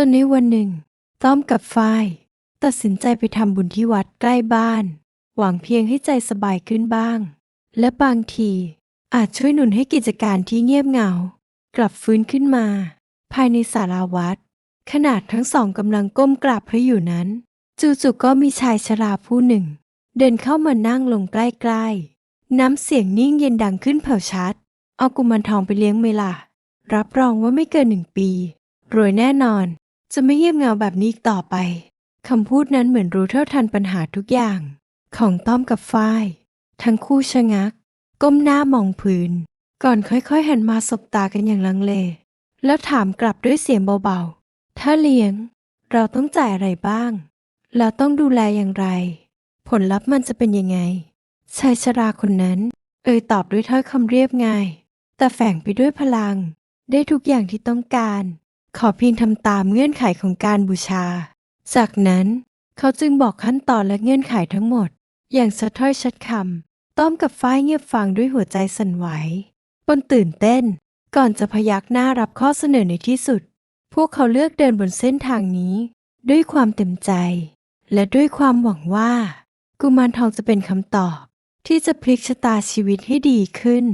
จนในวันหนึ่ง ต้อมกับฝ้าย ตัดสินใจไปทำบุญที่วัดใกล้บ้าน หวังเพียงให้ใจสบายขึ้นบ้าง และบางที อาจช่วยหนุนให้กิจการที่เงียบเหงา กลับฟื้นขึ้นมา ภายในศาลาวัด ขนาดทั้งสองกำลังก้มกราบพระอยู่นั้น จู่ๆก็มีชายชราผู้หนึ่ง เดินเข้ามานั่งลงใกล้ๆ น้ำเสียงนิ่งเย็นดังขึ้นแผ่วชัด เอากุมารทองไปเลี้ยงไหมล่ะรับรองว่าไม่เกินหนึ่งปีรวยแน่นอน จะไม่เงียบเงาแบบนี้อีกต่อไปคำพูดนั้นเหมือนรู้เท่าทันปัญหาทุกอย่าง ของต้อมกับฝ้าย ทั้งคู่ชะงัก ก้มหน้ามองพื้น ก่อนค่อยๆหันมาสบตากันอย่างลังเล แล้วถามกลับด้วยเสียงเบาๆ ถ้าเลี้ยง เราต้องจ่ายอะไรบ้างแล้วต้องดูแลอย่างไร ผลลัพธ์มันจะเป็นยังไงชายชราคนนั้น เอ่ยตอบด้วยถ้อยคำเรียบง่าย แต่แฝงไปด้วยพลัง ได้ทุกอย่างที่ต้องการ ขอเพียงทำตามเงื่อนไขของการบูชา จากนั้นเขาจึงบอกขั้นตอนและเงื่อนไขทั้งหมด อย่างชัดถ้อยชัดคำต้อมกับฝ้ายเงียบฟังด้วยหัวใจสั่นไหวปนตื่นเต้น ก่อนจะพยักหน้ารับข้อเสนอในที่สุด พวกเขาเลือกเดินบนเส้นทางนี้ ด้วยความเต็มใจ และด้วยความหวังว่า กุมารทองจะเป็นคำตอบ ที่จะพลิกชะตาชีวิตให้ดีขึ้น